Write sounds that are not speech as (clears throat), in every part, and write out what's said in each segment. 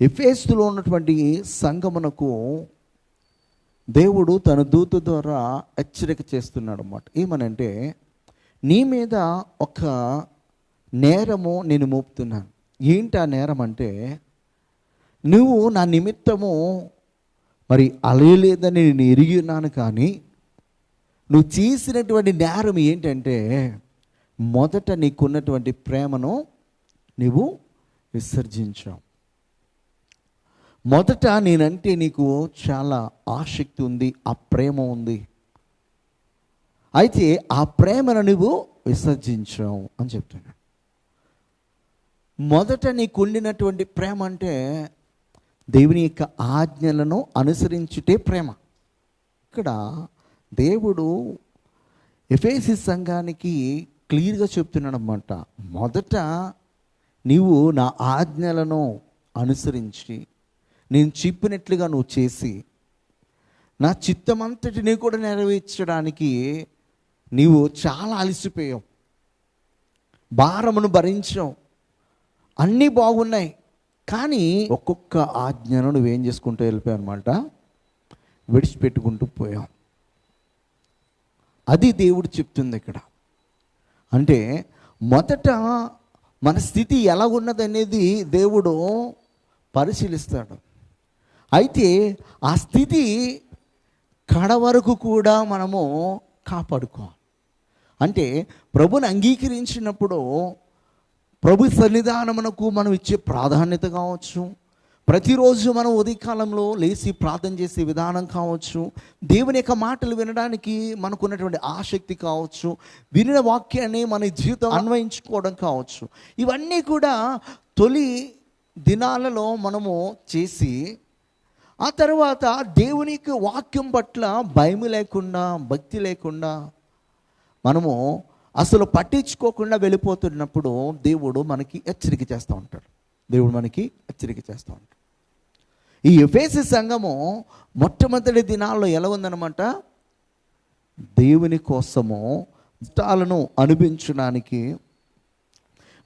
ఎఫేస్తులో ఉన్నటువంటి సంగమునకు దేవుడు తన దూత ద్వారా హెచ్చరిక చేస్తున్నాడు అన్నమాట ఏమనంటే నీ మీద ఒక నేరము నేను మోపుతున్నాను. ఏంటి ఆ నేరం అంటే నువ్వు నా నిమిత్తము మరి అలయలేదని నేను ఎరిగి ఉన్నాను కానీ నువ్వు చేసినటువంటి నేరం ఏంటంటే మొదట నీకున్నటువంటి ప్రేమను నువ్వు విసర్జించావు. మొదట నేనంటే నీకు చాలా ఆసక్తి ఉంది ఆ ప్రేమ ఉంది. అయితే ఆ ప్రేమను నువ్వు విసర్జించావు అని చెప్తున్నాను మొదట నీకు ఉండినటువంటి ప్రేమ అంటే దేవుని యొక్క ఆజ్ఞలను అనుసరించుటే ప్రేమ. ఇక్కడ దేవుడు ఎఫేసి సంఘానికి క్లియర్గా చెప్తున్నాడు అన్నమాట మొదట నీవు నా ఆజ్ఞలను అనుసరించి నేను చెప్పినట్లుగా నువ్వు చేసి నా చిత్తమంతటిని కూడా నెరవేర్చడానికి నీవు చాలా అలసిపోయావు. భారమును భరించావు అన్నీ బాగున్నాయి. కానీ ఒక్కొక్క ఆజ్ఞను నువ్వేం చేసుకుంటూ వెళ్ళిపోయావు అనమాట విడిచిపెట్టుకుంటూ పోయాం అది దేవుడు చెప్తుంది ఇక్కడ. అంటే మొదట మన స్థితి ఎలా ఉన్నదనేది దేవుడు పరిశీలిస్తాడు. అయితే ఆ స్థితి కడ వరకు కూడా మనము కాపాడుకోవాలి. అంటే ప్రభుని అంగీకరించినప్పుడు ప్రభు సన్నిధానమునకు మనం ఇచ్చే ప్రాధాన్యత కావచ్చు. ప్రతిరోజు మనం ఉదయకాలంలో లేచి ప్రార్థన చేసే విధానం కావచ్చు. దేవుని యొక్క మాటలు వినడానికి మనకున్నటువంటి ఆసక్తి కావచ్చు. వినిన వాక్యాన్ని మన జీవితం అన్వయించుకోవడం కావచ్చు. ఇవన్నీ కూడా తొలి దినాలలో మనము చేసి ఆ తర్వాత దేవునికి వాక్యం పట్ల భయం లేకుండా భక్తి లేకుండా మనము అసలు పట్టించుకోకుండా వెళ్ళిపోతున్నప్పుడు దేవుడు మనకి హెచ్చరిక చేస్తూ ఉంటాడు. దేవుడు మనకి హెచ్చరిక చేస్తూ ఉంటాడు. ఈ ఎఫేసి సంఘము మొట్టమొదటి దినాల్లో ఎలా ఉందన్నమాట? దేవుని కోసము ఇష్టాలను అనిపించడానికి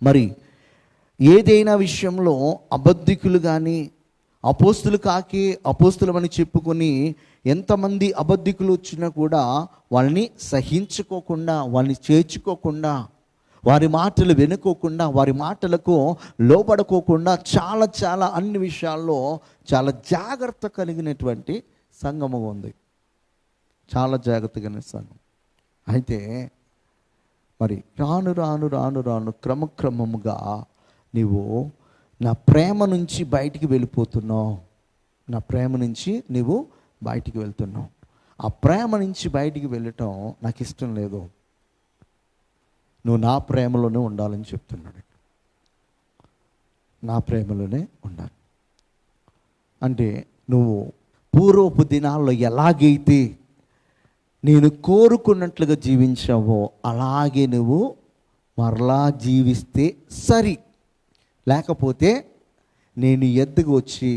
మరి ఏదైనా విషయంలో అబద్ధికులు కానీ అపోస్తులు కాకి అపోస్తులమని చెప్పుకొని ఎంతమంది అబద్ధికులు వచ్చినా కూడా వాళ్ళని సహించుకోకుండా వాళ్ళని చేర్చుకోకుండా వారి మాటలు వెనుకోకుండా వారి మాటలకు లోబడుకోకుండా చాలా చాలా అన్ని విషయాల్లో చాలా జాగ్రత్త కలిగినటువంటి సంఘము ఉంది. చాలా జాగ్రత్త కలిగిన సంఘం. అయితే మరి రాను రాను రాను రాను క్రమక్రమముగా నీవు నా ప్రేమ నుంచి బయటికి వెళ్ళిపోతున్నావు. నా ప్రేమ నుంచి నువ్వు బయటికి వెళ్తున్నావు. ఆ ప్రేమ నుంచి బయటికి వెళ్ళటం నాకు ఇష్టం లేదు. నువ్వు నా ప్రేమలోనే ఉండాలని చెప్తున్నాడు. నా ప్రేమలోనే ఉండాలి. అంటే నువ్వు పూర్వపు దినాల్లో ఎలాగైతే నేను కోరుకున్నట్లుగా జీవించావో అలాగే నువ్వు మరలా జీవిస్తే సరి. లేకపోతే నేను ఎద్దుకు వచ్చి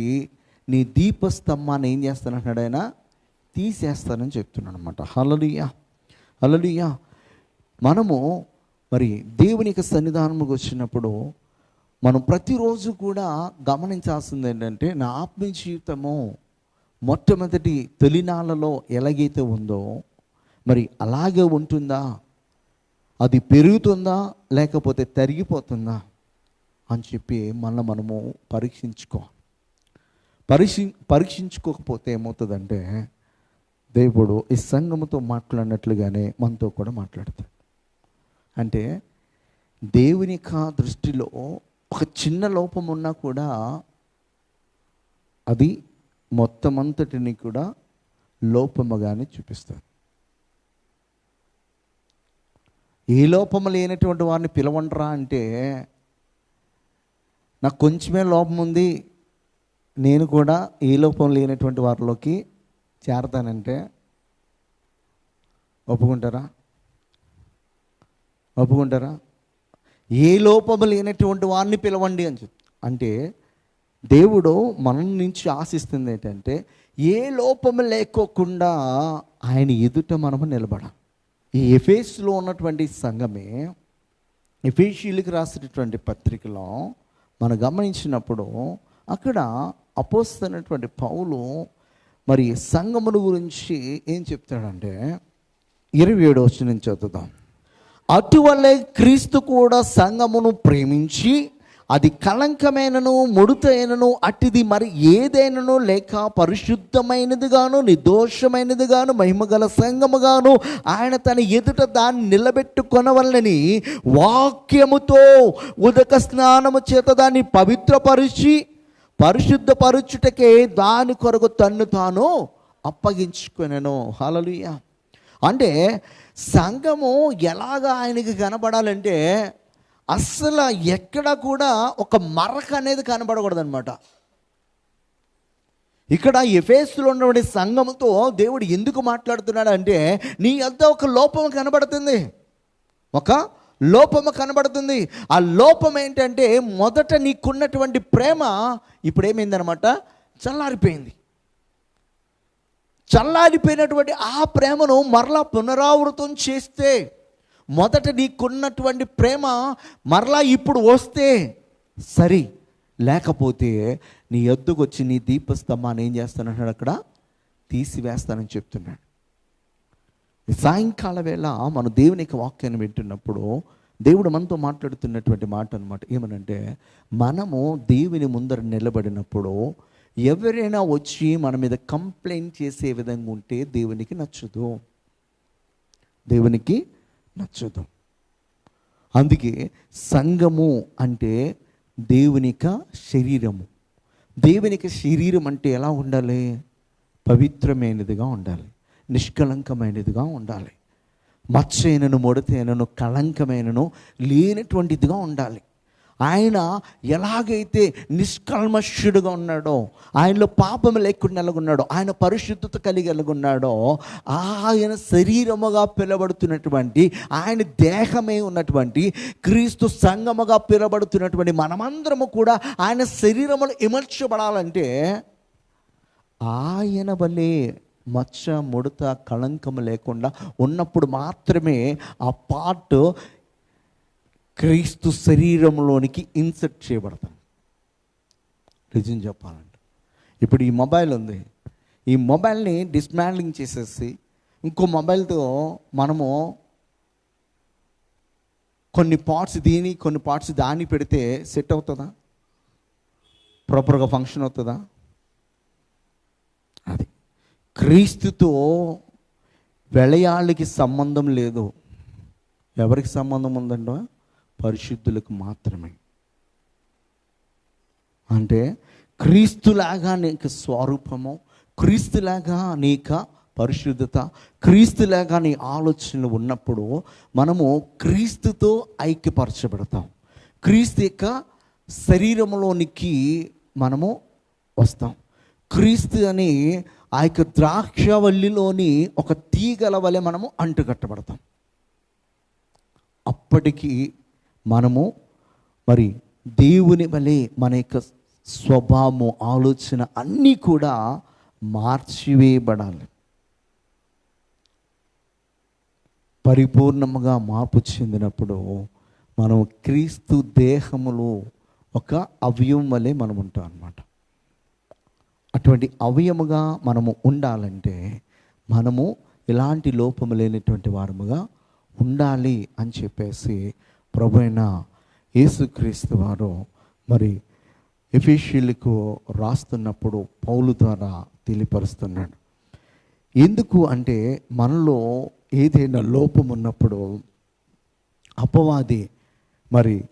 నీ దీపస్తంభాన్ని ఏం చేస్తానంటున్నాడు ఆయన? తీసేస్తానని చెప్తున్నాడు అనమాట హలలుయా హలలుయా మనము మరి దేవుని యొక్క సన్నిధానంకి వచ్చినప్పుడు మనం ప్రతిరోజు కూడా గమనించాల్సింది ఏంటంటే నా ఆత్మ జీవితము మొట్టమొదటి తొలినాళ్ళలో ఎలాగైతే ఉందో మరి అలాగే ఉంటుందా? అది పెరుగుతుందా? లేకపోతే తరిగిపోతుందా? అని చెప్పి మనల్ని మనము పరీక్షించుకోవాలి పరీక్షి పరీక్షించుకోకపోతే ఏమవుతుందంటే దేవుడు ఈ సంఘముతో మాట్లాడినట్లుగానే మనతో కూడా మాట్లాడతాడు. అంటే దేవుని కా దృష్టిలో ఒక చిన్న లోపం ఉన్నా కూడా అది మొత్తం అంతటిని కూడా లోపముగానే చూపిస్తారు ఏ లోపము లేనటువంటి వారిని పిలవండరా అంటే నాకు కొంచెమే లోపం ఉంది. నేను కూడా ఏ లోపం లేనటువంటి వారిలోకి చేరతానంటే ఒప్పుకుంటారా? ఒప్పుకుంటారా? ఏ లోపము లేనటువంటి వారిని పిలవండి అని చెప్ అంటే దేవుడు మన నుంచి ఆశిస్తుంది ఏంటంటే ఏ లోపము లేకోకుండా ఆయన ఎదుట మనము నిలబడాలి. ఈ ఎఫేస్లో ఉన్నటువంటి సంఘమే ఎఫేషియలకు రాసినటువంటి పత్రికలో మనం గమనించినప్పుడు అక్కడ అపోస్తున్నటువంటి పౌలు మరి సంగమును గురించి ఏం చెప్తాడంటే ఇరవై ఏడు వచ్చి నుంచి చదువుతాం అటువలే క్రీస్తు కూడా సంఘమును ప్రేమించి అది కళంకమైనను ముడుతైనను అట్టిది మరి ఏదైనను లేక పరిశుద్ధమైనదిగాను నిర్దోషమైనదిగాను మహిమగల సంఘముగాను ఆయన తన ఎదుట దాన్ని నిలబెట్టుకొనవల్లని వాక్యముతో ఉదక స్నానము చేత దాన్ని పవిత్రపరిచి పరిశుద్ధపరచుటకే దాని కొరకు తన్ను తాను అప్పగించుకొనెను. హలలుయ అంటే సంఘము ఎలాగ ఆయనకి కనబడాలంటే అస్సలు ఎక్కడ కూడా ఒక మరక అనేది కనబడకూడదనమాట ఇక్కడ ఎఫేస్లో ఉన్నటువంటి సంఘముతో దేవుడు ఎందుకు మాట్లాడుతున్నాడు అంటే నీ అంతా ఒక లోపం కనబడుతుంది. ఒక లోపము కనబడుతుంది. ఆ లోపం ఏంటంటే మొదట నీకున్నటువంటి ప్రేమ ఇప్పుడు ఏమైందనమాట చల్లారిపోయింది. చల్లారిపోయినటువంటి ఆ ప్రేమను మరలా పునరావృతం చేస్తే మొదట నీకున్నటువంటి ప్రేమ మరలా ఇప్పుడు వస్తే సరి. లేకపోతే నీ ఎద్దుకు వచ్చి నీ దీపస్తంభాన్ని ఏం చేస్తానంటాడు అక్కడ? తీసివేస్తానని చెప్తున్నాడు. సాయంకాల వేళ మన దేవుని యొక్క వాక్యాన్ని వింటున్నప్పుడు దేవుడు మనతో మాట్లాడుతున్నటువంటి మాట అనమాట ఏమనంటే మనము దేవుని ముందర నిలబడినప్పుడు ఎవరైనా వచ్చి మన మీద కంప్లైంట్ చేసే విధంగా ఉంటే దేవునికి నచ్చదు. దేవునికి నచ్చదు అందుకే సంఘము అంటే దేవునిక శరీరము. దేవునిక శరీరం అంటే ఎలా ఉండాలి? పవిత్రమైనదిగా ఉండాలి. నిష్కలంకమైనదిగా ఉండాలి. మచ్చైనను ముడతైనను కళంకమైనను లేనటువంటిదిగా ఉండాలి. ఆయన ఎలాగైతే నిష్కల్మషుడుగా ఉన్నాడో ఆయనలో పాపం లేకుండా ఎలాగున్నాడో ఆయన పరిశుద్ధత కలిగి ఎలాగున్నాడో ఆయన శరీరముగా పిలబడుతున్నటువంటి ఆయన దేహమే ఉన్నటువంటి క్రీస్తు సంగముగా పిలబడుతున్నటువంటి మనమందరము కూడా ఆయన శరీరములు ఇమర్చబడాలంటే ఆయన వల్లే మచ్చ ముడత కళంకము లేకుండా ఉన్నప్పుడు మాత్రమే ఆ పార్ట్ క్రీస్తు శరీరంలోనికి ఇన్సర్ట్ చేయబడతాం. నిజం చెప్పాలంటే. ఇప్పుడు ఈ మొబైల్ ఉంది. ఈ మొబైల్ని డిస్మాండ్లింగ్ చేసేసి ఇంకో మొబైల్తో మనము కొన్ని పార్ట్స్ దీని కొన్ని పార్ట్స్ దాన్ని పెడితే సెట్ అవుతుందా? ప్రాపర్గా ఫంక్షన్ అవుతుందా? అది. క్రీస్తుతో వెళయాళ్ళకి సంబంధం లేదు. ఎవరికి సంబంధం ఉందంట పరిశుద్ధులకు మాత్రమే. అంటే క్రీస్తులాగా నీకు స్వరూపము క్రీస్తులాగా నీక పరిశుద్ధత క్రీస్తులాగా నీ ఆలోచనలు ఉన్నప్పుడు మనము క్రీస్తుతో ఐక్యపరచబడతాం. క్రీస్తు యొక్క శరీరంలోనికి మనము వస్తాం. క్రీస్తు అని ఆ యొక్క ద్రాక్షవల్లిలోని ఒక తీగల వలె మనము అంటుకట్టబడతాం. అప్పటికి మనము మరి దేవుని వలె మన యొక్క స్వభావము ఆలోచన అన్నీ కూడా మార్చివేయబడాలి. పరిపూర్ణముగా మార్పు చెందినప్పుడు మనం క్రీస్తు దేహములో ఒక అవయవం వలె మనం ఉంటాం అన్నమాట. అటువంటి అవయముగా మనము ఉండాలంటే మనము ఎలాంటి లోపము లేనటువంటి వారముగా ఉండాలి అని చెప్పేసి ప్రభు అయిన యేసుక్రీస్తు వారు మరి ఎఫీషియల్కు రాస్తున్నప్పుడు పౌలు ద్వారా తెలియపరుస్తున్నాడు. ఎందుకు అంటే మనలో ఏదైనా లోపం ఉన్నప్పుడు అపవాది మరి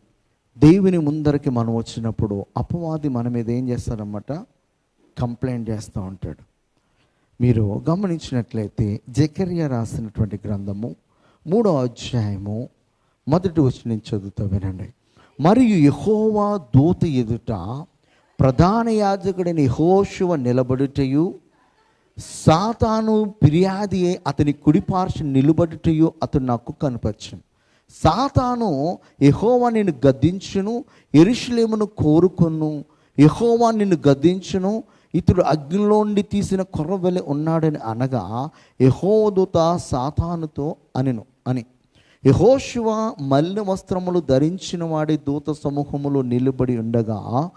దేవుని ముందరికి మనం వచ్చినప్పుడు అపవాది మన మీద ఏం చేస్తాడనమాట కంప్లైంట్ చేస్తూ ఉంటాడు. మీరు గమనించినట్లయితే జకర్య రాసినటువంటి గ్రంథము మూడో అధ్యాయము మొదటి వచ్చి నేను చదువుతా వినండి మరియు యహోవా దూత ఎదుట ప్రధాన యాజకుడిని యెహోషువ నిలబడుటయు సాతాను ఫిర్యాది అతని కుడిపార్చి నిలబడుటయు అతడు నాకు కనపరచను. సాతాను యహోవా నిన్ను గద్దించును ఎరుషులేమును కోరుకొను. యహోవా నిన్ను గద్దించును ఇతడు అగ్నిలోండి తీసిన కొర్రవెలి ఉన్నాడని అనగా యహోదూత సాతానుతో అనెను అని. యహోశివ మల్లె వస్త్రములు ధరించిన వాడి దూత సమూహములో నిలబడి ఉండగా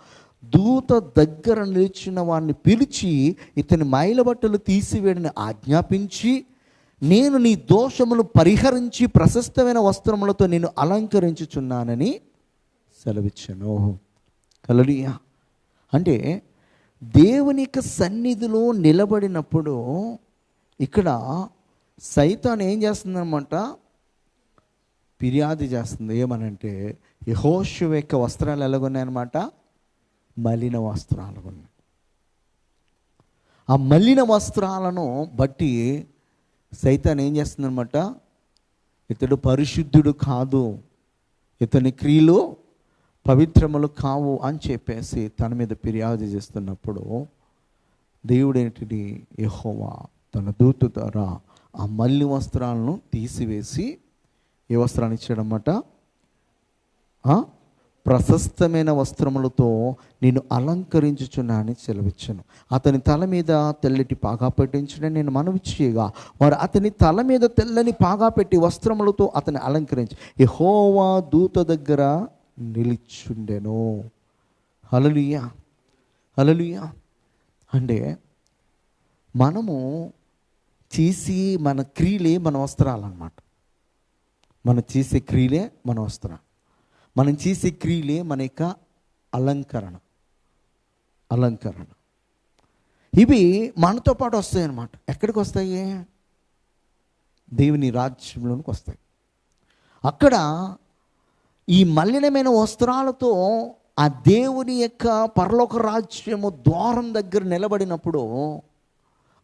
దూత దగ్గర నిలిచిన వాడిని పిలిచి ఇతని మైల బట్టలు తీసివేయడని ఆజ్ఞాపించి నేను నీ దోషములు పరిహరించి ప్రశస్తమైన వస్త్రములతో నేను అలంకరించుచున్నానని సెలవిచ్చాను. కలలియా అంటే దేవుని యొక్క సన్నిధిలో నిలబడినప్పుడు ఇక్కడ సైతాన్ ఏం చేస్తుందనమాట ఫిర్యాదు చేస్తుంది. ఏమనంటే యహోషు యొక్క వస్త్రాలు ఎలాగున్నాయన్నమాట? మలిన వస్త్రాలు ఉన్నాయి ఆ మలిన వస్త్రాలను బట్టి సైతాన్ ఏం చేస్తుందనమాట ఇతడు పరిశుద్ధుడు కాదు. ఇతని క్రియలు పవిత్రములు కావు అని చెప్పేసి తన మీద ఫిర్యాదు చేస్తున్నప్పుడు దేవుడేంటిది యహోవా తన దూత ద్వారా ఆ మల్లి వస్త్రాలను తీసివేసి ఏ వస్త్రాన్ని ఇచ్చాడనమాట ప్రశస్తమైన వస్త్రములతో నేను అలంకరించుచున్నానని సెలవిచ్చాను. అతని తల మీద తెల్లటి పాగా పెట్టించడం నేను మనవి చేయగా వారు అతని తల మీద తెల్లని పాగా పెట్టి వస్త్రములతో అతని అలంకరించి యెహోవా దూత దగ్గర నిలిచుండెను. హలలుయా హలలుయా అంటే మనము చేసి మన క్రియలే మన వస్త్రాలన్నమాట. మనం చేసే క్రియలే మన వస్త్రం. మనం చేసే క్రియలే మన యొక్క అలంకరణ. అలంకరణ. ఇవి మనతో పాటు వస్తాయి అన్నమాట ఎక్కడికి వస్తాయి? దేవుని రాజ్యంలోనికి వస్తాయి. అక్కడ ఈ మలినమైన వస్త్రాలతో ఆ దేవుని యొక్క పరలోక రాజ్యము ద్వారం దగ్గర నిలబడినప్పుడు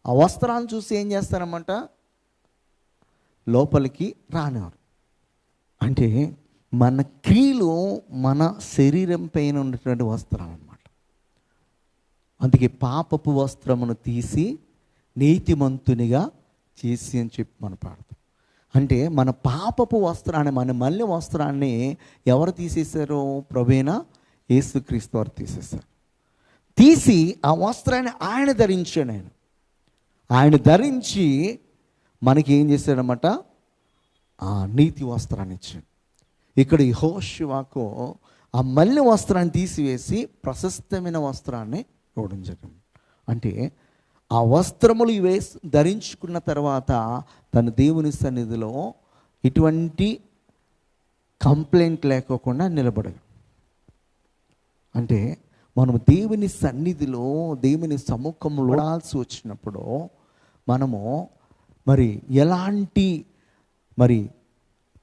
ఆ వస్త్రాలను చూసి ఏం చేస్తారన్నమాట? లోపలికి రానివారు అంటే మన క్రియలు మన శరీరం పైన ఉన్నటువంటి వస్త్రాలు అన్నమాట. అందుకే పాపపు వస్త్రమును తీసి నీతిమంతునిగా చేసి అని చెప్పి మనం పాడతాం అంటే మన పాపపు వస్త్రాన్ని మన మల్లె వస్త్రాన్ని ఎవరు తీసేశారు? ప్రవీణ యేసుక్రీస్తు వారు తీసేశారు. తీసి ఆ వస్త్రాన్ని ఆయన ధరించాడు ఆయన. ఆయన ధరించి మనకి ఏం చేశాడనమాట ఆ నీతి వస్త్రాన్ని ఇచ్చాడు. ఇక్కడ ఈ హోషివాకు ఆ మల్లె వస్త్రాన్ని తీసివేసి ప్రశస్తమైన వస్త్రాన్ని ఇవ్వడం జరిగింది. అంటే ఆ వస్త్రములు వేసి ధరించుకున్న తర్వాత తన దేవుని సన్నిధిలో ఇటువంటి కంప్లైంట్ లేకోకుండా నిలబడదు అంటే మనం దేవుని సన్నిధిలో దేవుని సముఖంలో ఉండాల్సి వచ్చినప్పుడు మనము మరి ఎలాంటి మరి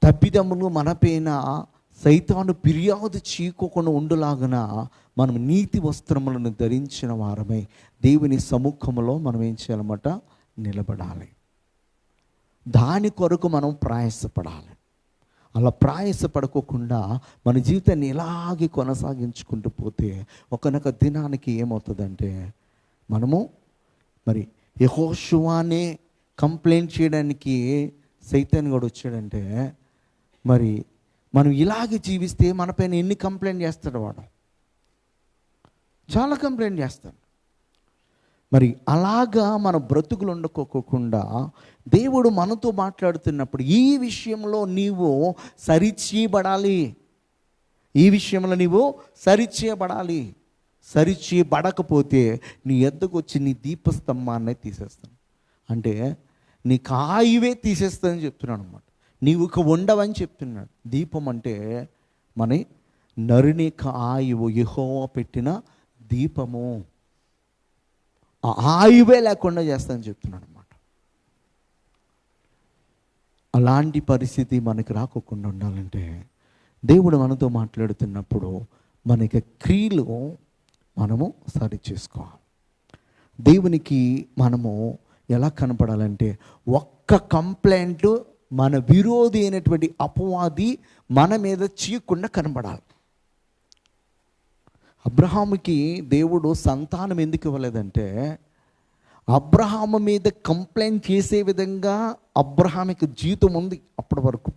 తప్పిదములు మనపైన సైతాను ఫిర్యాదు చీకోకుండా ఉండులాగన మనం నీతి వస్త్రములను ధరించిన వారమై దేవుని సముఖంలో మనం ఏం చేయాలన్నమాట? నిలబడాలి. దాని కొరకు మనం ప్రయాసపడాలి. అలా ప్రయాసపడకోకుండా మన జీవితాన్ని ఇలాగే కొనసాగించుకుంటూ పోతే ఒకనొక దినానికి ఏమవుతుందంటే మనము మరి యహోషువానే కంప్లైంట్ చేయడానికి సైతాన్ కూడా వచ్చాడంటే మరి మనం ఇలాగే జీవిస్తే మనపైన ఎన్ని కంప్లైంట్ చేస్తాడు వాడు? చాలా కంప్లైంట్ చేస్తాడు. మరి అలాగా మన బ్రతుకులు ఉండకోకుండా దేవుడు మనతో మాట్లాడుతున్నప్పుడు ఈ విషయంలో నీవు సరిచేయబడాలి. ఈ విషయంలో నీవు సరిచేయబడాలి. సరిచేయబడకపోతే నీ ఎద్దకు వచ్చి నీ దీపస్తంభాన్ని తీసేస్తాను అంటే నీ కాయువే తీసేస్తుందని చెప్తున్నాను అనమాట నీవు ఇక ఉండవని చెప్తున్నాడు. దీపం అంటే మన నరుని ఆయువు యెహోవా పెట్టిన దీపము. ఆ ఆయువే లేకుండా చేస్తానని చెప్తున్నాడు అనమాట అలాంటి పరిస్థితి మనకి రాకోకుండా ఉండాలంటే దేవుడు మనతో మాట్లాడుతున్నప్పుడు మనకి క్రియలు మనము సరి చేసుకోవాలి. దేవునికి మనము ఎలా కనపడాలంటే ఒక్క కంప్లైంట్ మన విరోధి అయినటువంటి అపవాది మన మీద చీయకుండా కనపడాలి. అబ్రహాముకి దేవుడు సంతానం ఎందుకు ఇవ్వలేదంటే అబ్రహాము మీద కంప్లైంట్ చేసే విధంగా అబ్రహామికి జీతం ఉంది అప్పటి వరకు.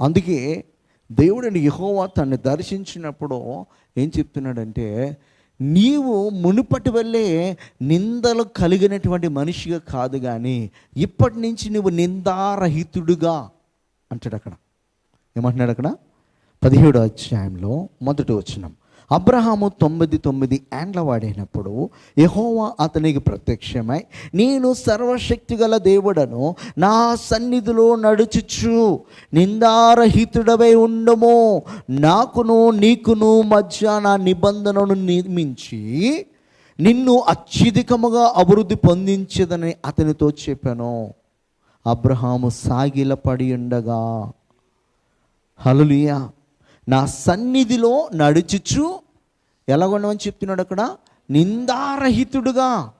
అందుకే దేవుడిని యహోవా తన్ని దర్శించినప్పుడు ఏం చెప్తున్నాడంటే నీవు మునుపటి వల్లే నిందలు కలిగినటువంటి మనిషిగా కాదు కానీ ఇప్పటి నుంచి నువ్వు నిందారహితుడుగా అంటాడు అక్కడ. ఏమంటున్నాడు అక్కడ? పదిహేడు అధ్యాయంలో మొదటి వచ్చినాం అబ్రహాము తొమ్మిది తొమ్మిది ఏండ్ల వాడైనప్పుడు యహోవా అతనికి ప్రత్యక్షమై నేను సర్వశక్తిగల దేవుడను నా సన్నిధిలో నడుచుచు నిందారహితుడవై ఉండము. నాకును నీకును మధ్య నా నిబంధనను నిర్మించి నిన్ను అత్యధికముగా అభివృద్ధి పొందించదని అతనితో చెప్పాను. అబ్రహాము సాగిలపడి ఉండగా హలులియా నా సన్నిధిలో నడుచుచు. ఎలాగొండమని చెప్తున్నాడు అక్కడ? నిందారహితుడుగా.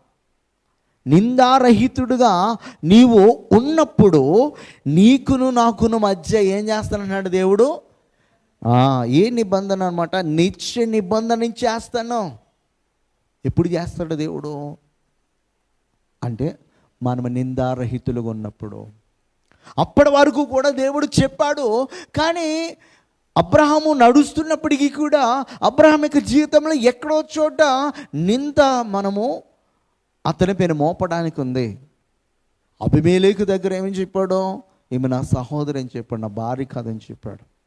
నిందారహితుడుగా. నీవు ఉన్నప్పుడు నీకును నాకును మధ్య ఏం చేస్తానన్నాడు దేవుడు? ఏ నిబంధన అనమాట నిత్య నిబంధన చేస్తాను. ఎప్పుడు చేస్తాడు దేవుడు? అంటే మనం నిందారహితులుగా ఉన్నప్పుడు. అప్పటి వరకు కూడా దేవుడు చెప్పాడు కానీ అబ్రహాము నడుస్తున్నప్పటికీ కూడా అబ్రహాం యొక్క జీవితంలో ఎక్కడో చోట నింద మనము అతని పైన మోపడానికి ఉంది. అభిమేలేకు దగ్గర ఏమని చెప్పాడు? ఈమె నా సహోదరి అని చెప్పాడు నా భార్య కాదని చెప్పాడు.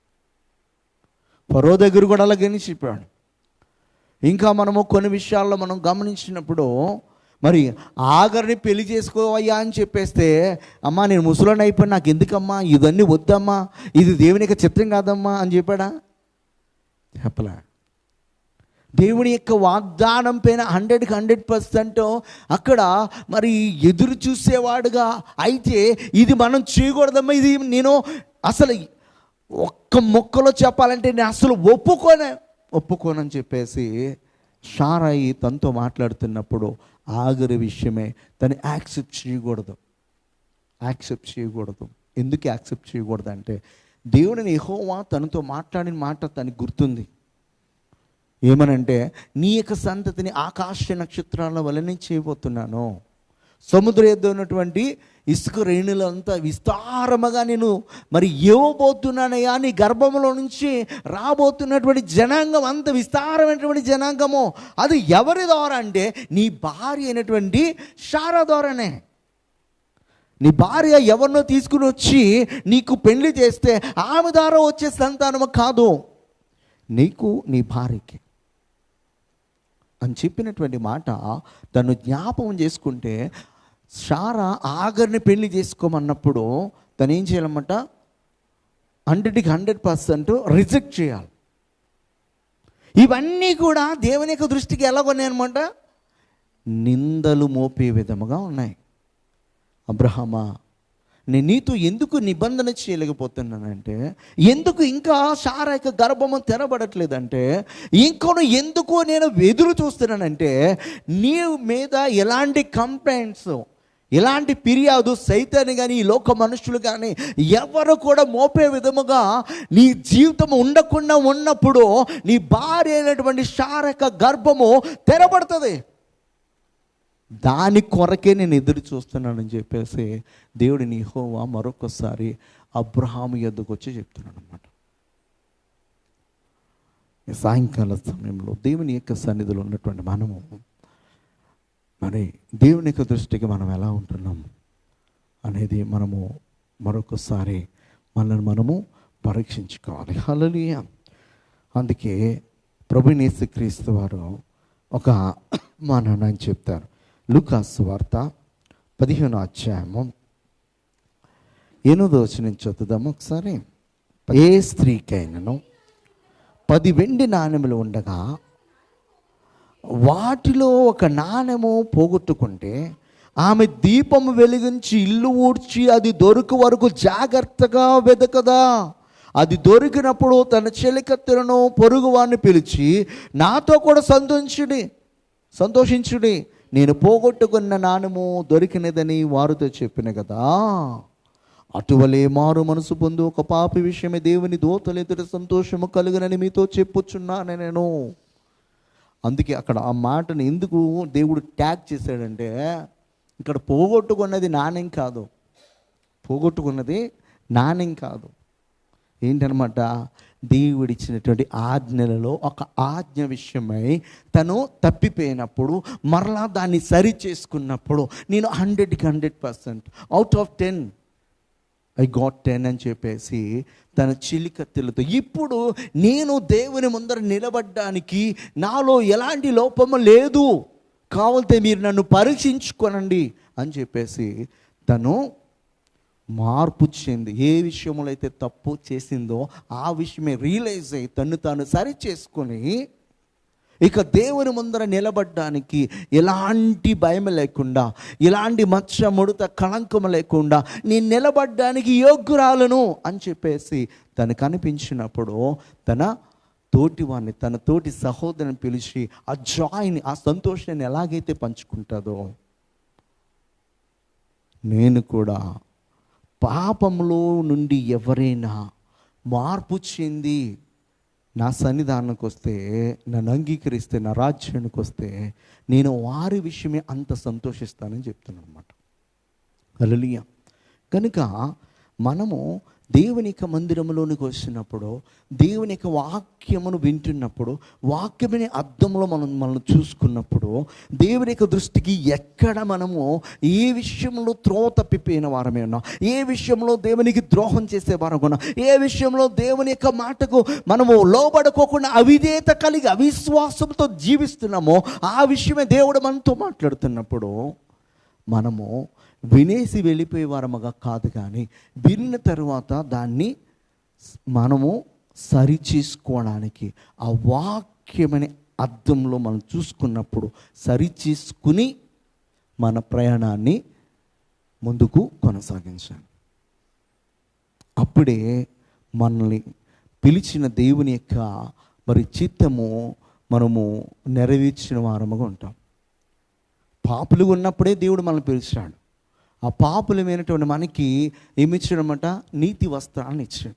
పరో దగ్గర కూడా అలాగని చెప్పాడు. ఇంకా మనము కొన్ని విషయాల్లో మనం గమనించినప్పుడు మరి ఆగరిని పెళ్ళి చేసుకోవయ్యా అని చెప్పేస్తే అమ్మా నేను ముసలోని అయిపోయి నాకు ఎందుకమ్మా? ఇవన్నీ వద్దమ్మా. ఇది దేవుని యొక్క చిత్రం కాదమ్మా అని చెప్పాడా? చెప్పలే. దేవుని యొక్క వాగ్దానం పైన హండ్రెడ్కి హండ్రెడ్ పర్సెంట్ అక్కడ మరి ఎదురు చూసేవాడుగా. అయితే ఇది మనం చేయకూడదమ్మా. ఇది నేను అసలు ఒక్క మొక్కలో చెప్పాలంటే నేను అసలు ఒప్పుకోనే ఒప్పుకోనని చెప్పేసి షారాయి తనతో మాట్లాడుతున్నప్పుడు ఆగరి విషయమే. తను యాక్సెప్ట్ చేయకూడదు. యాక్సెప్ట్ చేయకూడదు. ఎందుకు యాక్సెప్ట్ చేయకూడదు అంటే దేవుడిని ఎహోవా తనతో మాట్లాడిన మాట తనకి గుర్తుంది. ఏమనంటే నీ యొక్క సంతతిని ఆకాశ నక్షత్రాల వలనే చేయబోతున్నాను. సముద్ర ఎద్దు ఉన్నటువంటి ఇసుక రేణులంతా విస్తారముగా నేను మరి ఇవ్వబోతున్నానయ్యా నీ గర్భంలో నుంచి రాబోతున్నటువంటి జనాంగం అంత విస్తారమైనటువంటి జనాంగము. అది ఎవరి ద్వారా అంటే నీ భార్య అయినటువంటి శారా ద్వారానే. నీ భార్య ఎవరినో తీసుకుని వచ్చి నీకు పెళ్ళి చేస్తే ఆమె ద్వారా వచ్చే సంతానము కాదు. నీకు నీ భార్యకి. అని చెప్పినటువంటి మాట తను జ్ఞాపకం చేసుకుంటే సారా ఆగర్ని పెళ్ళి చేసుకోమన్నప్పుడు తను ఏం చేయాలన్నమాట? హండ్రెడ్కి హండ్రెడ్ పర్సెంట్ రిజెక్ట్ చేయాలి. ఇవన్నీ కూడా దేవుని యొక్క దృష్టికి ఎలా నిందలు మోపే విధముగా ఉన్నాయి. అబ్రహమా నేను నీతో ఎందుకు నిబంధన చేయలేకపోతున్నానంటే ఎందుకు ఇంకా శారా యొక్క గర్భము తెరబడట్లేదంటే ఇంకొను ఎందుకు నేను ఎదురు చూస్తున్నానంటే నీ మీద ఎలాంటి కంప్లైంట్స్ ఇలాంటి ఫిర్యాదు సైతాన్ని కానీ ఈ లోక మనుషులు కానీ ఎవరు కూడా మోపే విధముగా నీ జీవితం ఉండకుండా ఉన్నప్పుడు నీ భార్య అయినటువంటి శారక గర్భము తెరబడుతుంది. దాని కొరకే నేను ఎదురు చూస్తున్నానని చెప్పేసి దేవుడి నీ హోవా మరొకసారి అబ్రహాము ఎద్దుకు వచ్చి చెప్తున్నాడు అనమాట సాయంకాల సమయంలో దేవుని యొక్క సన్నిధిలో ఉన్నటువంటి మనము మరి దేవుని యొక్క దృష్టికి మనం ఎలా ఉంటున్నాం అనేది మనము మరొకసారి మనల్ని మనము పరీక్షించుకోవాలి. హల్లెలూయా. అందుకే ప్రభునేసు క్రీస్తు వారు ఒక (clears throat) మా నాన్న అని చెప్తారు. లుకాస్ వార్త పదిహేను అధ్యాయము ఎనిమిదో నుంచి చదువుదాము ఒకసారి. ఏ స్త్రీకైనాను పది వెండి నాణెములు ఉండగా వాటిలో ఒక నాణెము పోగొట్టుకుంటే ఆమె దీపము వెలిగించి ఇల్లు ఊడ్చి అది దొరికి వరకు జాగ్రత్తగా వెదకదా. అది దొరికినప్పుడు తన చెలికత్తెలను పొరుగువాన్ని పిలిచి నాతో కూడా సంతోషించుడి సంతోషించుడి నేను పోగొట్టుకున్న నాణెము దొరికినదని వారితో చెప్పిన కదా. అటువలే మారు మనసు పొందు ఒక పాపి విషయమే దేవుని దోతలు ఎదుట సంతోషము కలుగునని మీతో చెప్పుచున్నాను నేను. అందుకే అక్కడ ఆ మాటను ఎందుకు దేవుడు ట్యాగ్ చేశాడంటే ఇక్కడ పోగొట్టుకున్నది నాణ్యం కాదు. పోగొట్టుకున్నది నాణ్యం కాదు. ఏంటనమాట? దేవుడిచ్చినటువంటి ఆజ్ఞలలో ఒక ఆజ్ఞ విషయమై తను తప్పిపోయినప్పుడు మరలా దాన్ని సరి చేసుకున్నప్పుడు నేను హండ్రెడ్కి hundred percent out of ten I got ten అని చెప్పేసి తన చిలికత్తెలతో ఇప్పుడు నేను దేవుని ముందర నిలబడ్డానికి నాలో ఎలాంటి లోపము లేదు. కావాలంటే మీరు నన్ను పరీక్షించుకోనండి. అని చెప్పేసి తను మార్పు చెంది ఏ విషయంలో అయితే తప్పు చేసిందో ఆ విషయమే రియలైజ్ అయ్యి తను తాను సరి చేసుకొని ఇక దేవుని ముందర నిలబడ్డానికి ఎలాంటి భయం లేకుండా ఎలాంటి మచ్చ ముడత కళంకం లేకుండా నేను నిలబడ్డానికి యోగ్యురాలను అని చెప్పేసి తను కనిపించినప్పుడు తన తోటి వాడిని తన తోటి సహోదరుని పిలిచి ఆ జాయ్ని ఆ సంతోషాన్ని ఎలాగైతే పంచుకుంటుందో నేను కూడా పాపంలో నుండి ఎవరైనా మార్పు చెంది నా సన్నిధానానికి వస్తే నన్ను అంగీకరిస్తే నా రాజ్యానికి వస్తే నేను వారి విషయమే అంత సంతోషిస్తానని చెప్తున్నాను అనమాట అలలియ కనుక మనము దేవుని యొక్క మందిరంలోనికి వచ్చినప్పుడు దేవుని యొక్క వాక్యమును వింటున్నప్పుడు వాక్యమనే అర్థంలో మనం మనం చూసుకున్నప్పుడు దేవుని యొక్క దృష్టికి ఎక్కడ మనము ఏ విషయంలో త్రోవ తప్పిపోయిన వారమే ఉన్నాం ఏ విషయంలో దేవునికి ద్రోహం చేసే వారం ఉన్నాం ఏ విషయంలో దేవుని యొక్క మాటకు మనము లోబడుకోకుండా అవిధేత కలిగి అవిశ్వాసంతో జీవిస్తున్నామో ఆ విషయమే దేవుడు మనతో మాట్లాడుతున్నప్పుడు మనము వినేసి వెళ్ళిపోయే వారముగా కాదు కానీ విన్న తర్వాత దాన్ని మనము సరి చేసుకోవడానికి ఆ వాక్యమనే అర్థంలో మనం చూసుకున్నప్పుడు సరి చేసుకుని మన ప్రయాణాన్ని ముందుకు కొనసాగించాలి. అప్పుడే మనల్ని పిలిచిన దేవుని యొక్క మరి చిత్తము మనము నెరవేర్చిన వారముగా ఉంటాం. పాపులు ఉన్నప్పుడే దేవుడు మనల్ని పిలిచాడు ఆ పాపులమైనటువంటి మనకి ఏమిచ్చాడనమాట నీతి వస్త్రాన్ని ఇచ్చాడు.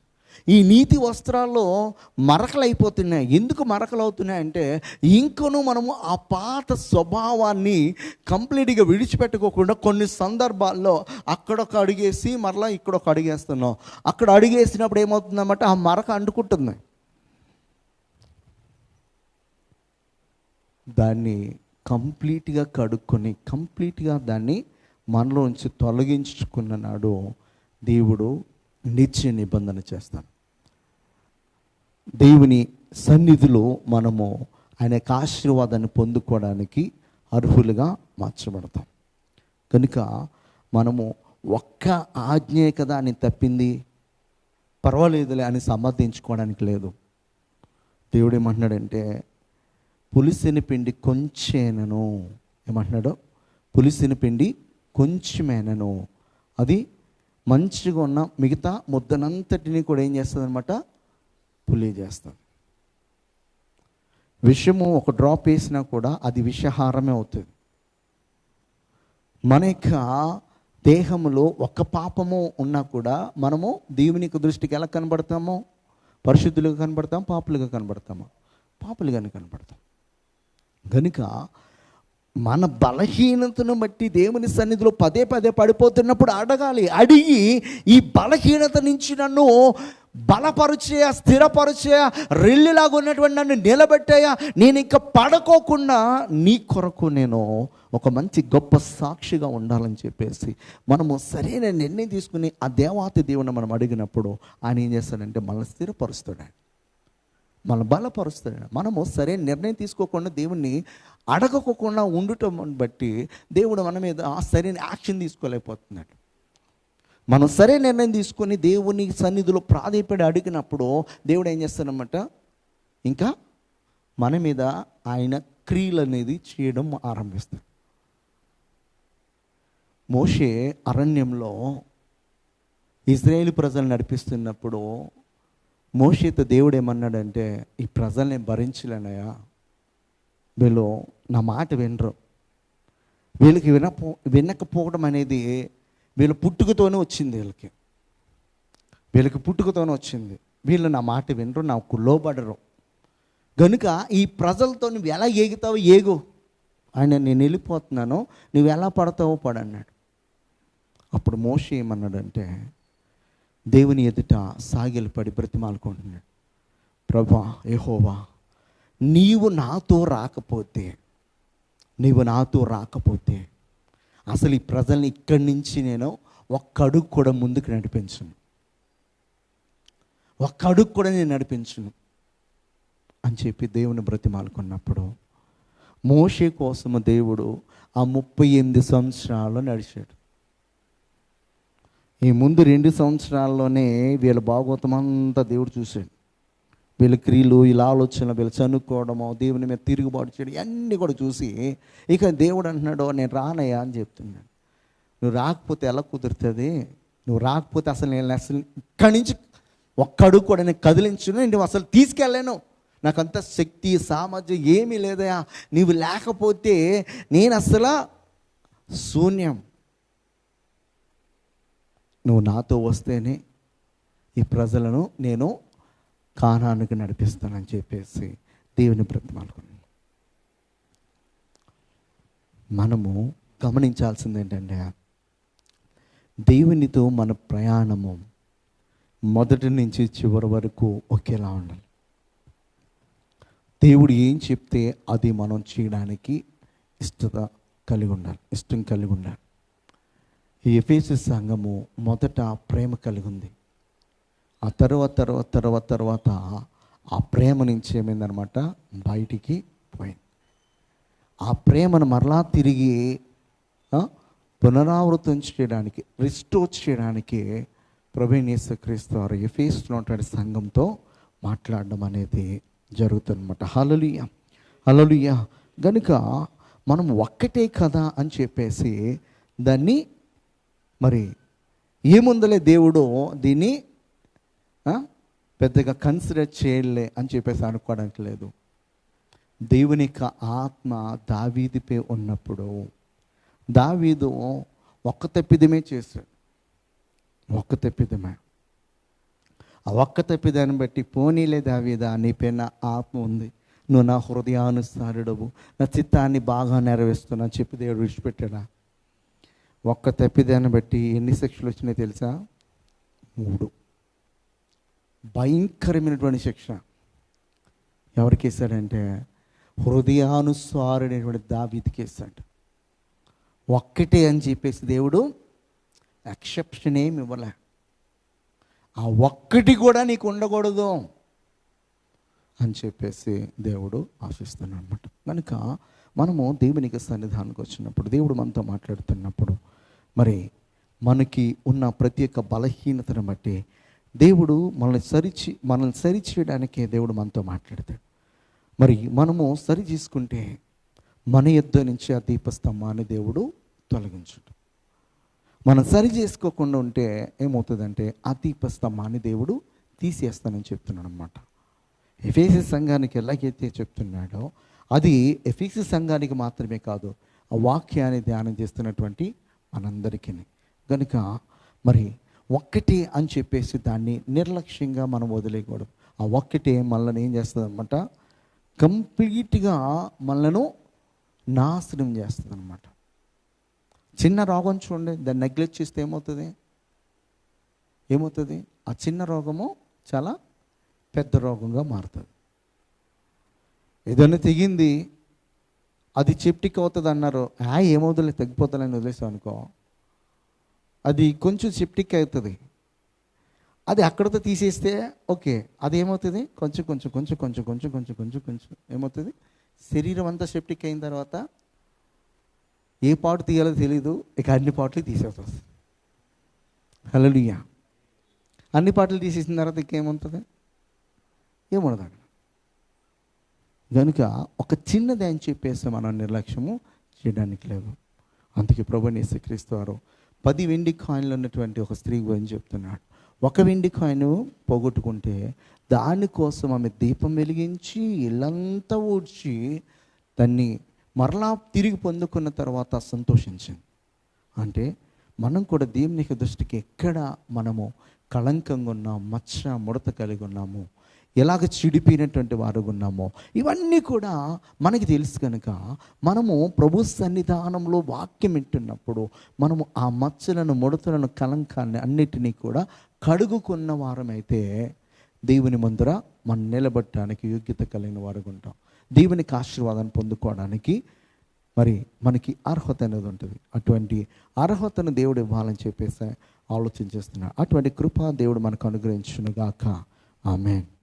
ఈ నీతి వస్త్రాల్లో మరకలు అయిపోతున్నాయి ఎందుకు మరకలు అవుతున్నాయంటే ఇంకనూ మనము ఆ పాత స్వభావాన్ని కంప్లీట్గా విడిచిపెట్టుకోకుండా కొన్ని సందర్భాల్లో అక్కడొక అడిగేసి మరలా ఇక్కడ ఒక అడిగేస్తున్నాం. అక్కడ అడిగేసినప్పుడు ఏమవుతుందన్నమాట ఆ మరక అంటుకుంటుంది. దాన్ని కంప్లీట్గా కడుక్కొని కంప్లీట్గా దాన్ని మనలోంచి తొలగించుకున్న నాడు దేవుడు నిత్య నిబంధన చేస్తాను దేవుని సన్నిధిలో మనము ఆయన యొక్క ఆశీర్వాదాన్ని పొందుకోవడానికి అర్హులుగా మార్చబడతాం. కనుక మనము ఒక్క ఆజ్ఞే కదా అని తప్పింది పర్వాలేదులే అని సమర్థించుకోవడానికి లేదు. దేవుడు ఏమంటున్నాడంటే పులిసిన పిండి కొంచెనను ఏమంటున్నాడు? పులిసిన పిండి కొంచెమేనను. అది మంచిగా ఉన్న మిగతా ముద్దనంతటిని కూడా ఏం చేస్తుంది అనమాట పులి చేస్తుంది. విషము ఒక డ్రాప్ వేసినా కూడా అది విషహారమే అవుతుంది. మన యొక్క దేహంలో ఒక పాపము ఉన్నా కూడా మనము దేవుని దృష్టికి ఎలా కనబడతామో? పరిశుద్ధులుగా కనబడతాం పాపులుగా కనబడతామా. పాపులుగానే కనబడతాం కనుక మన బలహీనతను బట్టి దేవుని సన్నిధిలో పదే పదే పడిపోతున్నప్పుడు అడగాలి అడిగి ఈ బలహీనత నుంచి నన్ను బలపరిచేయ స్థిరపరిచేయ రెల్లిలాగా ఉన్నటువంటి నన్ను నిలబెట్టాయా నేను ఇంకా పడుకోకుండా నీ కొరకు నేను ఒక మంచి గొప్ప సాక్షిగా ఉండాలని చెప్పేసి మనము సరైన నిర్ణయం తీసుకుని ఆ దేవాతి దేవుని మనం అడిగినప్పుడు ఆయన ఏం చేస్తాడంటే మనల్ని స్థిరపరుస్తాడు. మన బలపరుస్తాడు. మనము సరైన నిర్ణయం తీసుకోకుండా దేవుణ్ణి అడగకోకుండా ఉండటం బట్టి దేవుడు మన మీద ఆ సరైన యాక్షన్ తీసుకోలేకపోతున్నాడు. మనం సరైన నిర్ణయం తీసుకొని దేవుని సన్నిధిలో ప్రాధాన్యపడి అడిగినప్పుడు దేవుడు ఏం చేస్తాడనమాట ఇంకా మన మీద ఆయన క్రియలు అనేది చేయడం ఆరంభిస్తాడు. మోషే అరణ్యంలో ఇజ్రాయేల్ ప్రజలు నడిపిస్తున్నప్పుడు మోషేతో దేవుడు ఏమన్నాడంటే ఈ ప్రజల్ని భరించలేనయా వీళ్ళు నా మాట వినరు. వీళ్ళకి వినపో వినకపోవడం అనేది వీళ్ళ పుట్టుకతోనే వచ్చింది వీళ్ళకి. వీళ్ళకి పుట్టుకతోనే వచ్చింది. వీళ్ళు నా మాట వినరు నాకు లోబడరు. గనుక ఈ ప్రజలతో నువ్వు ఎలా ఏగుతావో ఏగు. ఆయన నేను వెళ్ళిపోతున్నాను నువ్వు ఎలా పడతావో పడన్నాడు అప్పుడు మోష ఏమన్నాడంటే దేవుని ఎదుట సాగిలి పడి బ్రతిమాలుకుంటున్నాడు. ప్రభా ఏహోవా నీవు నాతో రాకపోతే నీవు నాతో రాకపోతే అసలు ఈ ప్రజల్ని ఇక్కడి నుంచి నేను ఒక్క అడుగు కూడా ముందుకు నడిపించను. ఒక్క అడుగు కూడా నేను నడిపించను. అని చెప్పి దేవుని బ్రతిమాలుకున్నప్పుడు మోషే కోసము దేవుడు ఆ ముప్పై ఎనిమిది సంవత్సరాల్లో నడిచాడు. ఈ ముందు రెండు సంవత్సరాల్లోనే వీళ్ళ భాగవతం అంతా దేవుడు చూశాడు. వీళ్ళ క్రియలు ఇలా ఆలోచనలు వీళ్ళు చనుక్కోవడము దేవుని మీద తిరుగుబాటు చేయడం ఇవన్నీ కూడా చూసి ఇక దేవుడు అంటున్నాడు నేను రానయ్యా అని చెప్తున్నాడు. నువ్వు రాకపోతే ఎలా కుదురుతుంది? నువ్వు రాకపోతే అసలు నేను అసలు ఇక్కడి నుంచి ఒక్కడు కూడా నేను కదిలించును నేను అసలు తీసుకెళ్ళాను నాకు అంత శక్తి సామర్థ్యం ఏమీ లేదయా నీవు లేకపోతే నేను అసలు శూన్యం. నువ్వు నాతో వస్తేనే ఈ ప్రజలను నేను కానానికి నడిపిస్తానని చెప్పేసి దేవుని బ్రతిమాలుకున్నాను మనము గమనించాల్సింది ఏంటంటే దేవునితో మన ప్రయాణము మొదటి నుంచి చివరి వరకు ఒకేలా ఉండాలి. దేవుడు ఏం చెప్తే అది మనం చేయడానికి ఇష్టత కలిగి ఉండాలి ఇష్టం కలిగి ఉండాలి. ఈ ఎఫేసి సంఘము మొదట ప్రేమ కలిగి ఉంది. ఆ తర్వాత తర్వాత తర్వాత తర్వాత ఆ ప్రేమ నుంచి ఏమైందనమాట బయటికి పోయింది. ఆ ప్రేమను మరలా తిరిగి పునరావృతం చేయడానికి రిస్టోర్ చేయడానికి ప్రవీణేశ క్రీస్తు వారు ఎఫేస్లో ఉంటాడు సంఘంతో మాట్లాడడం అనేది జరుగుతుందన్నమాట. హలలుయ హలలుయ గనుక మనం ఒక్కటే కదా అని చెప్పేసి దాన్ని మరి ఏముందలే దేవుడు దీన్ని పెద్దగా కన్సిడర్ చేయలే అని చెప్పేసి అనుకోవడానికి లేదు. దేవుని యొక్క ఆత్మ దావీదిపై ఉన్నప్పుడు దావీదు ఒక్క తప్పిదమే చేశాడు. ఒక్క తప్పిదమే. ఆ ఒక్క తప్పిదాన్ని బట్టి పోనీలే దావీదా నీ పైన ఆత్మ ఉంది. నువ్వు నా హృదయానుసారుడవు. నా చిత్తాన్ని బాగా నెరవేరుస్తున్నా చెప్పి దేవుడు విడిచిపెట్టాడా? ఒక్క తప్పిదాన్ని బట్టి ఎన్ని శిక్షలు వచ్చినాయి తెలుసా? మూడు. భయంకరమైనటువంటి శిక్ష. ఎవరికి వేశాడంటే హృదయానుస్వారుడైనటువంటి దావీదికి వేశాడు ఒక్కటే అని చెప్పేసి దేవుడు ఎక్సెప్షన్ ఏమి ఇవ్వలే. ఆ ఒక్కటి కూడా నీకు ఉండకూడదు అని చెప్పేసి దేవుడు ఆశిస్తున్నాడు అనమాట కనుక మనము దేవునికి సన్నిధానానికి వచ్చినప్పుడు దేవుడు మనతో మాట్లాడుతున్నప్పుడు మరి మనకి ఉన్న ప్రతి ఒక్క బలహీనతను బట్టి దేవుడు మనల్ని సరిచి మనల్ని సరిచేయడానికే దేవుడు మనతో మాట్లాడతాడు. మరి మనము సరి చేసుకుంటే మన యుద్ధ నుంచి ఆ దీపస్తంభాన్ని దేవుడు తొలగించుడు. మనం సరి చేసుకోకుండా ఉంటే ఏమవుతుందంటే ఆ దీపస్తంభాన్ని దేవుడు తీసేస్తానని చెప్తున్నాడు అనమాట ఎఫేసి సంఘానికి ఎలాగైతే చెప్తున్నాడో అది ఎఫీసి సంఘానికి మాత్రమే కాదు ఆ వాక్యాన్ని ధ్యానం చేస్తున్నటువంటి మనందరికీ కనుక మరి ఒక్కటి అని చెప్పేసి దాన్ని నిర్లక్ష్యంగా మనం వదిలేయకూడదు. ఆ ఒక్కటే మనల్ని ఏం చేస్తుంది అనమాట కంప్లీట్గా మనలను నాశనం చేస్తుంది అనమాట చిన్న రోగం చూడండి దాన్ని నెగ్లెక్ట్ చేస్తే ఏమవుతుంది? ఏమవుతుంది? ఆ చిన్న రోగము చాలా పెద్ద రోగంగా మారుతుంది. ఏదైనా తెగింది అది చెప్టిక్ అవుతుంది అన్నారు ఏమవుతుంది తగ్గిపోతుందని వదిలేసాం అనుకో అది కొంచెం సెప్టిక్ అవుతుంది. అది అక్కడతో తీసేస్తే ఓకే అది ఏమవుతుంది కొంచెం కొంచెం కొంచెం కొంచెం కొంచెం కొంచెం కొంచెం కొంచెం ఏమవుతుంది? శరీరం అంతా సెప్టిక్ అయిన తర్వాత ఏ పాటు తీయాలో తెలీదు ఇక అన్ని పాటలు తీసేస్తుంది హలో అన్ని పాటలు తీసేసిన తర్వాత ఇంకేముంటుంది ఏముండదు అక్కడ కనుక ఒక చిన్నది అని చెప్పేసి మనం నిర్లక్ష్యము చేయడానికి లేదు. అందుకే ప్రభు యేసుక్రీస్తు వారు పది వెండి కాయిన్లు ఉన్నటువంటి ఒక స్త్రీ గురించి చెప్తున్నాడు. ఒక వెండి కాయిన్ పోగొట్టుకుంటే దానికోసం ఆమె దీపం వెలిగించి ఇల్లంతా ఊడ్చి దాన్ని మరలా తిరిగి పొందుకున్న తర్వాత సంతోషించింది. అంటే మనం కూడా దేవుని దృష్టికి ఎక్కడ మనము కళంకంగా ఉన్నాం మచ్చ ముడత కలిగి ఉన్నాము ఎలాగ చిడిపోయినటువంటి వారు ఉన్నామో ఇవన్నీ కూడా మనకి తెలుసు కనుక మనము ప్రభు సన్నిధానంలో వాక్యం వింటున్నప్పుడు మనము ఆ మచ్చలను ముడతలను కలంకాన్ని అన్నిటినీ కూడా కడుగుకున్న వారమైతే దేవుని ముందర మనం నిలబట్టడానికి యోగ్యత కలిగిన వారు ఉంటాం. దేవునికి ఆశీర్వాదాన్ని పొందుకోవడానికి మరి మనకి అర్హత అనేది ఉంటుంది. అటువంటి అర్హతను దేవుడు ఇవ్వాలని చెప్పేసి ఆలోచన చేస్తున్నాడు. అటువంటి కృప దేవుడు మనకు అనుగ్రహించునుగాక. ఆమెన్.